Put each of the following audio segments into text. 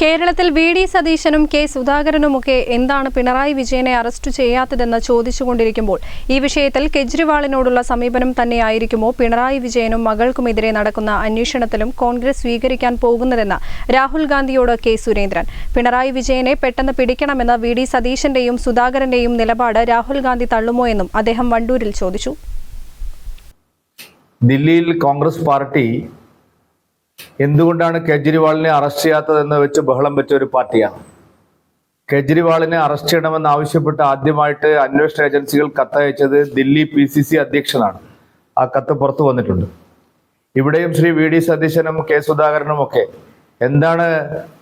കേരളത്തിൽ V D സതീശനും K സുധാകരനുമൊക്കെ എന്താണ് പിണറായി വിജയനെ അറസ്റ്റ് ചെയ്യാത്തതെന്ന് ചോദിച്ചുകൊണ്ടിരിക്കുമ്പോൾ ഈ വിഷയത്തിൽ കെജ്രിവാളിനോടുള്ള സമീപനം തന്നെയായിരിക്കുമോ പിണറായി വിജയനും മകൾക്കുമെതിരെ നടക്കുന്ന അന്വേഷണത്തിലും കോൺഗ്രസ് സ്വീകരിക്കാൻ പോകുന്നതെന്ന് രാഹുൽ ഗാന്ധിയോട് കെ സുരേന്ദ്രൻ. പിണറായി വിജയനെ പെട്ടെന്ന് പിടിക്കണമെന്ന വി ഡി സതീശന്റെയും സുധാകരന്റെയും നിലപാട് രാഹുൽ ഗാന്ധി തള്ളുമോ എന്നും അദ്ദേഹം വണ്ടൂരിൽ ചോദിച്ചു. ദില്ലിയിൽ കോൺഗ്രസ് പാർട്ടി എന്തുകൊണ്ടാണ് കെജ്രിവാളിനെ അറസ്റ്റ് ചെയ്യാത്തതെന്ന് വെച്ച് ബഹളം വെച്ച ഒരു പാർട്ടിയാണ്? കെജ്രിവാളിനെ അറസ്റ്റ് ചെയ്യണമെന്ന് ആവശ്യപ്പെട്ട് ആദ്യമായിട്ട് അന്വേഷണ ഏജൻസികൾ കത്തയച്ചത് ദില്ലി പി സി സി അധ്യക്ഷനാണ്. ആ കത്ത് പുറത്തു വന്നിട്ടുണ്ട്. ഇവിടെയും ശ്രീ വി ഡി സതീശനും കെ സുധാകരനും ഒക്കെ എന്താണ്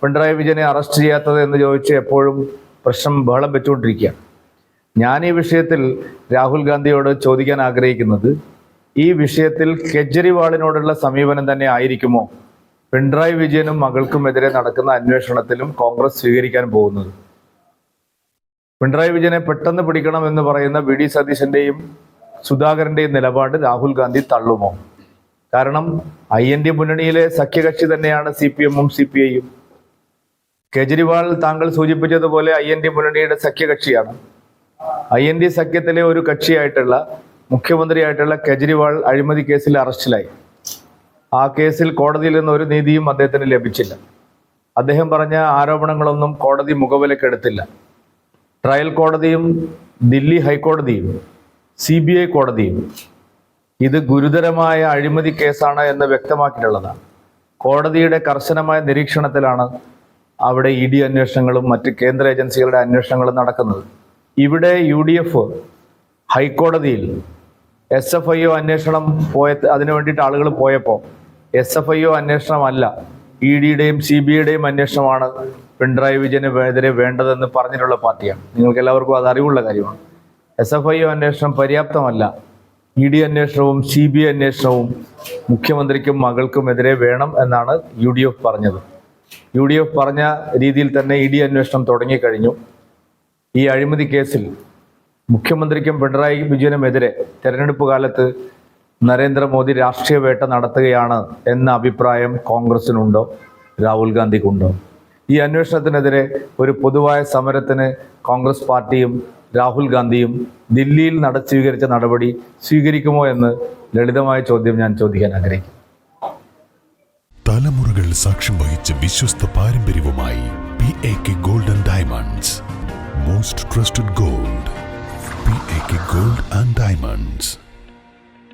പിണറായി വിജയനെ അറസ്റ്റ് ചെയ്യാത്തത് എന്ന് ചോദിച്ച് എപ്പോഴും പ്രശ്നം ബഹളം വെച്ചുകൊണ്ടിരിക്കുകയാണ്. ഞാൻ ഈ വിഷയത്തിൽ രാഹുൽ ഗാന്ധിയോട് ചോദിക്കാൻ ആഗ്രഹിക്കുന്നത് ഈ വിഷയത്തിൽ കെജ്രിവാളിനോടുള്ള സമീപനം തന്നെ ആയിരിക്കുമോ? പിണറായി വിജയനും മകൾക്കുമെതിരെ നടക്കുന്ന അന്വേഷണത്തിലും കോൺഗ്രസ് സ്വീകരിക്കാൻ പോകുന്നത്. പിണറായി വിജയനെ പെട്ടെന്ന് പിടിക്കണം എന്ന് പറയുന്ന വി ഡി സതീശന്റെയും സുധാകരന്റെയും നിലപാട് രാഹുൽ ഗാന്ധി തള്ളുമോ? കാരണം ഐ എൻ ഡി മുന്നണിയിലെ സഖ്യകക്ഷി തന്നെയാണ് സി പി എമ്മും സി പി ഐയും. കെജ്രിവാൾ താങ്കൾ സൂചിപ്പിച്ചതുപോലെ ഐ എൻ ഡി മുന്നണിയുടെ സഖ്യകക്ഷിയാണ്. ഐ എൻ ഡി സഖ്യത്തിലെ ഒരു കക്ഷിയായിട്ടുള്ള മുഖ്യമന്ത്രിയായിട്ടുള്ള കെജ്രിവാൾ അഴിമതി കേസിൽ അറസ്റ്റിലായി. ആ കേസിൽ കോടതിയിൽ നിന്ന് ഒരു നീതിയും അദ്ദേഹത്തിന് ലഭിച്ചില്ല. അദ്ദേഹം പറഞ്ഞ ആരോപണങ്ങളൊന്നും കോടതി മുഖവിലക്കെടുത്തില്ല ട്രയൽ കോടതിയും ദില്ലി ഹൈക്കോടതിയും സി ബി ഐ കോടതിയും ഇത് ഗുരുതരമായ അഴിമതി കേസാണ് എന്ന് വ്യക്തമാക്കിയിട്ടുള്ളതാണ്. കോടതിയുടെ കർശനമായ നിരീക്ഷണത്തിലാണ് അവിടെ ഇ ഡി അന്വേഷണങ്ങളും മറ്റ് കേന്ദ്ര ഏജൻസികളുടെ അന്വേഷണങ്ങളും നടക്കുന്നത്. ഇവിടെ യു ഡി എഫ് ഹൈക്കോടതിയിൽ എസ് എഫ് ഐ ഒ അന്വേഷണം പോയ അതിനു വേണ്ടിയിട്ട് ആളുകൾ പോയപ്പോൾ എസ് എഫ് ഐ ഒ അന്വേഷണമല്ല ഇ ഡിയുടെയും സി ബി ഐയുടെയും അന്വേഷണമാണ് പിണറായി വിജയന് എതിരെ വേണ്ടതെന്ന് പറഞ്ഞിട്ടുള്ള പാർട്ടിയാണ്. നിങ്ങൾക്ക് എല്ലാവർക്കും അത് അറിവുള്ള കാര്യമാണ്. എസ് എഫ് ഐ ഒ അന്വേഷണം പര്യാപ്തമല്ല. ഇ ഡി അന്വേഷണവും സി ബി ഐ അന്വേഷണവും മുഖ്യമന്ത്രിക്കും മകൾക്കും എതിരെ വേണം എന്നാണ് യു ഡി എഫ് പറഞ്ഞത്. യു ഡി എഫ് പറഞ്ഞ രീതിയിൽ തന്നെ ഇ ഡി അന്വേഷണം തുടങ്ങിക്കഴിഞ്ഞു. ഈ അഴിമതി കേസിൽ മുഖ്യമന്ത്രിക്കും പിണറായി വിജയനുമെതിരെ തെരഞ്ഞെടുപ്പ് കാലത്ത് നരേന്ദ്രമോദി രാഷ്ട്രീയ വേട്ട നടത്തുകയാണ് എന്ന അഭിപ്രായം കോൺഗ്രസിനുണ്ടോ? രാഹുൽ ഗാന്ധിക്കുണ്ടോ? ഈ അന്വേഷണത്തിനെതിരെ ഒരു പൊതുവായ സമരത്തിന് കോൺഗ്രസ് പാർട്ടിയും രാഹുൽ ഗാന്ധിയും ദില്ലിയിൽ നട സ്വീകരിച്ച നടപടി സ്വീകരിക്കുമോ എന്ന് ലളിതമായ ചോദ്യം ഞാൻ ചോദിക്കാൻ ആഗ്രഹിക്കുന്നു. തലമുറകൾ സാക്ഷ്യം വഹിച്ച വിശ്വസ്ത പാരമ്പര്യവുമായി P A K gold diamonds most trusted gold P A K gold and diamonds